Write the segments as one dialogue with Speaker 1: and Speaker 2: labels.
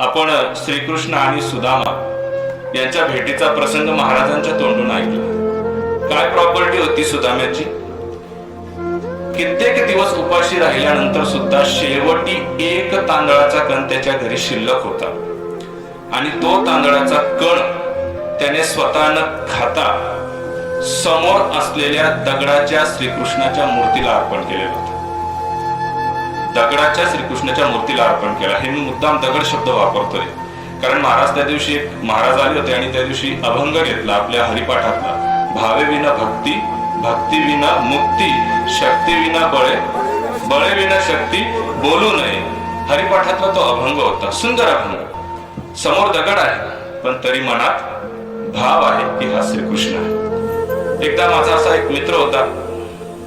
Speaker 1: आपण श्रीकृष्ण आणि सुदामा यांच्या भेटीचा प्रसंग महाराजांच्या तोंडून ऐकला. काय प्रॉपर्टी होती सुदाम्याची? कित्येक दिवस उपाशी राहिल्यानंतर सुद्धा शेवटी एक तांदळाचा कण त्याच्या घरी शिल्लक होता. आणि तो तांदळाचा कण त्याने स्वतः न खाता समोर असलेल्या दगडाच्या श्रीकृष्णाच्या मूर्तीला अर्पण केले होते. दगडाच्या श्रीकृष्णाच्या मूर्तीला अर्पण केला. हे मी मुद्दाम दगड शब्द वापरतोय. कारण महाराज त्या दिवशी एक महाराज आले होते आणि त्या दिवशी अभंग घेतला आपल्या हरिपाठातला. भावे विना भक्ती भक्ती विना मुक्ती शक्ती विना बळे बळे विना शक्ती बोलू नये. हरिपाठातला तो अभंग होता. सुंदर अभंग. समोर दगड आहे. पण तरी मनात भाव आहे की हा श्रीकृष्ण आहे. एकदा माझा असा एक मित्र होता.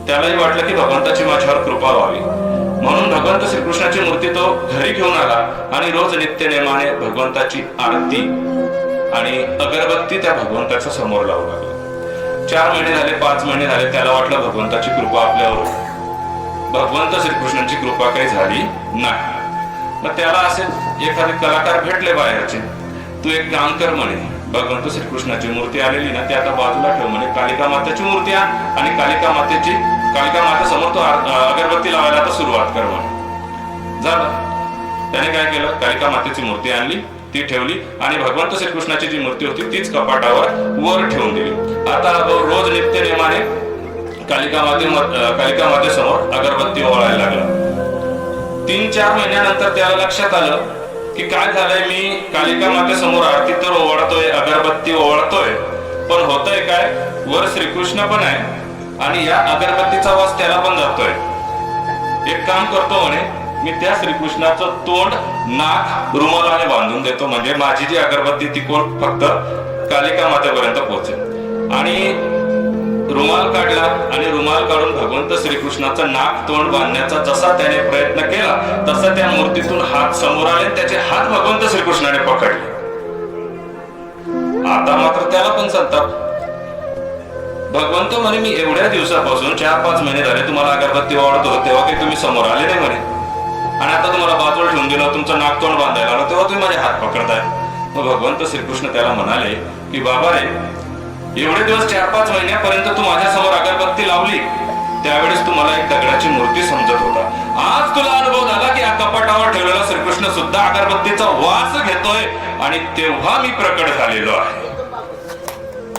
Speaker 1: त्यालाही वाटलं की भगवंताची माझ्यावर कृपा व्हावी. म्हणून भगवंत श्रीकृष्णाची मूर्ती तो घरी घेऊन आला आणि रोज नित्य नेमाने भगवंताची आरती आणि अगरबत्ती त्या भगवंताच्या समोर लावू लागला चार महिने झाले पाच महिने झाले त्याला वाटलं भगवंताची कृपा आपल्यावर भगवंत श्रीकृष्णाची कृपा काही झाली नाही. मग त्याला असे एखादे कलाकार भेटले बाहेरचे. तू एक काम कर म्हणे. भगवंत श्रीकृष्णाची मूर्ती आलेली ना ती आता बाजूला ठेव म्हणे. कालिका मातेची मूर्ती आण आणि कालिका मातेची कालिका माते समोर तो अगरबत्ती लावायला आता सुरुवात कर म्हणे. झालं. त्याने काय केलं? कालिका मातेची मूर्ती आणली ती ठेवली आणि भगवंत श्रीकृष्णाची जी मूर्ती होती तीच कपाटावर वर ठेवून दिली. आता रोज नित्य नेमाने कालिका माते कालिका माते समोर अगरबत्ती ओवाळायला लागला. तीन चार महिन्यानंतर त्याला लक्षात आलं की काय झालंय मी कालिका माते समोर आरती तर ओवाळतोय अगरबत्ती ओवाळतोय पण होतय काय? वर श्रीकृष्ण पण आहे आणि या अगरबत्तीचा वास त्याला पण जातोय. एक काम करतो म्हणे मी त्या श्रीकृष्णाचं तोंड नाक रुमालाने बांधून देतो. म्हणजे माझी जी अगरबत्ती ती कोण फक्त कालिका मातेपर्यंत पोहोचेल. आणि रुमाल काढला आणि रुमाल काढून भगवंत श्रीकृष्णाचं नाक तोंड बांधण्याचा जसा त्याने प्रयत्न केला तसा त्या मूर्तीतून हात समोर आले त्याचे हात भगवंत श्रीकृष्णाने पकडले. आता मात्र त्याला पण संताप. भगवंत म्हणे मी एवढ्या दिवसापासून चार पाच महिने झाले तुम्हाला अगरबत्ती वाढतो तेव्हा काही तुम्ही समोर आले नाही म्हणे. आणि आता तुम्हाला बाजूला ठेवून दिलं तुमचं नाक तोंड बांधायला आलं तेव्हा तुम्ही माझे हात पकडताय. मग भगवंत श्रीकृष्ण त्याला म्हणाले की बाबा रे एवढे दिवस चार पाच महिन्यापर्यंत तू माझ्यासमोर अगरबत्ती लावली त्यावेळेस तू मला एक दगडाची मूर्ती समजत होता. आज तुला अनुभव झाला की या कपाटावर ठेवलेला श्रीकृष्ण सुद्धा अगरबत्तीचा वास घेतोय आणि तेव्हा मी प्रकट झालेलो आहे.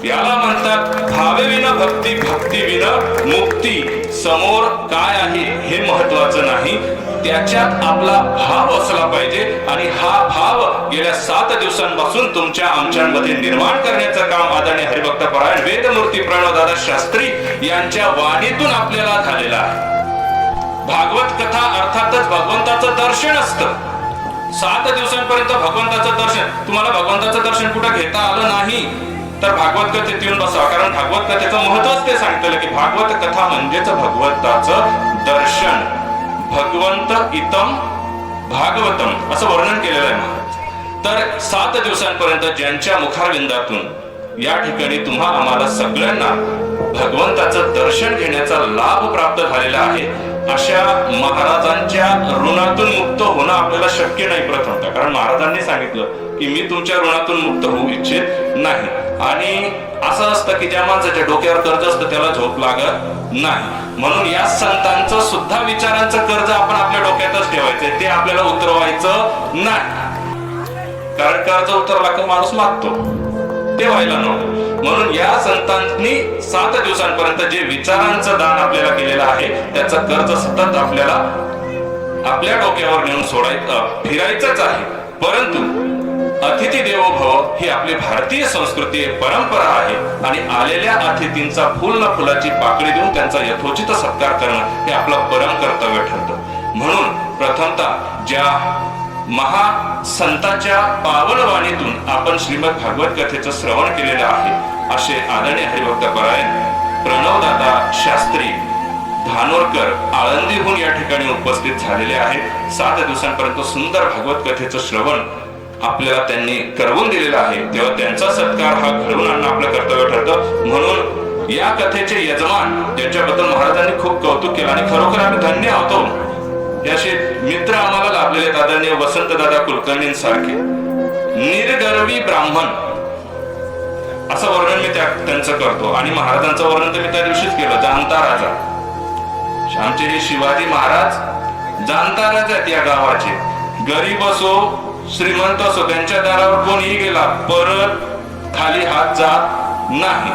Speaker 1: याला म्हणतात भावे विना भक्ती भक्ती विना मुक्ती. समोर काय आहे हे महत्वाचं नाही. त्याच्यात आपला भाव असला पाहिजे आणि हा भाव गेल्या सात दिवसांपासून तुमच्या आमच्यामध्ये निर्माण करण्याचं काम भक्तपरायण वेदमूर्ती प्रणवदादा शास्त्री यांच्या वाणीतून आपल्याला झालेला आहे. भागवत कथा अर्थातच भगवंताचं दर्शन असतं. सात दिवसांपर्यंत भगवंताचं दर्शन. तुम्हाला भगवंताचं दर्शन कुठं घेता आलं नाही? तर भागवत कथेत येऊन बसा कारण भागवत कथेचं महत्वच ते सांगितलं की भागवत कथा म्हणजेच भगवंताचं दर्शन. भगवंत इतम भागवतम असं वर्णन केलेलं आहे तर सात दिवसांपर्यंत ज्यांच्या मुखारविंदातून या ठिकाणी तुम्हा आम्हाला सगळ्यांना भगवंताचं दर्शन घेण्याचा लाभ प्राप्त झालेला आहे. अशा महाराजांच्या ऋणातून मुक्त होणं आपल्याला शक्य नाही प्रथमतः कारण महाराजांनी सांगितलं की मी तुमच्या ऋणातून मुक्त होऊ इच्छित नाही. आणि असं असतं की ज्या माणसाच्या डोक्यावर कर्ज असतं त्याला झोप लागत नाही. म्हणून या संतांचं सुद्धा विचारांचं कर्ज आपण आपल्या डोक्यातच ठेवायचंय ते आपल्याला उतरवायचं नाही. कारण कर्ज उतरला का माणूस मागतो. ते व्हायला नको. म्हणून या संतांनी सात दिवसांपर्यंत जे विचारांचं दान आपल्याला केलेलं आहे त्याचा कर्ज सतत आपल्याला आपल्या डोक्यावर नेऊन सोडायचं फिरायचंच आहे. परंतु अतिथी देवो भव ही आपली भारतीय संस्कृती परंपरा आहे. आणि आलेल्या अतिथींचा फुल न फुलाची पाकळी देऊन त्यांचा यथोचित सत्कार करणं हे आपलं परम कर्तव्य ठरतं. म्हणून प्रथमतः ज्या महासंताच्या पावन वाणीतून आपण श्रीमद भागवत कथेचं श्रवण केलेलं आहे. असे आदरणीय हरिभक्त परायण प्रणवदादा शास्त्री धानोरकर आळंदीहून या ठिकाणी उपस्थित झालेले आहेत. सात दिवसांपर्यंत सुंदर भागवत कथेचं श्रवण आपल्याला त्यांनी करवून दिलेलं आहे. तेव्हा त्यांचा सत्कार हा घडवून आणणं आपलं कर्तव्य ठरतं. म्हणून या कथेचे यजमान ज्यांच्याबद्दल महाराजांनी खूप कौतुक केलं आणि खरोखर आम्ही धन्य होतो आदरणीय वसंतदादा कुलकर्णींसारखे. निर्गर्वी ब्राह्मण. असं वर्णन मी त्या त्यांचं करतो. आणि महाराजांचं वर्णन तर मी त्या दिवशीच केलं. जाणता राजा. आमचे हे शिवाजी महाराज जाणता राजा आहेत या गावाचे. गरीब असो श्रीमंत असो त्यांच्या दारावर कोणीही गेला परत खाली हात जात नाही.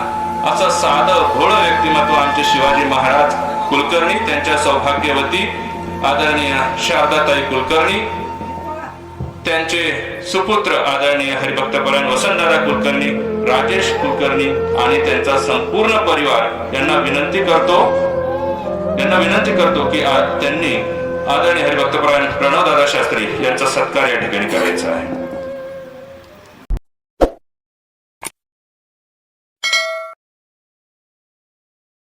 Speaker 1: असं साधं भोळ व्यक्तिमत्व आमचे शिवाजी महाराज कुलकर्णी त्यांच्या सौभाग्यवती आदरणीय शारदाताई कुलकर्णी त्यांचे सुपुत्र आदरणीय हरिभक्तपरायण वसंतदादा कुलकर्णी राजेश कुलकर्णी आणि त्यांचा संपूर्ण परिवार यांना विनंती करतो यांना विनंती करतो की आज त्यांनी आदरणीय हरिभक्तपरायण प्रणवदादा शास्त्री यांचा सत्कार या ठिकाणी करायचा आहे.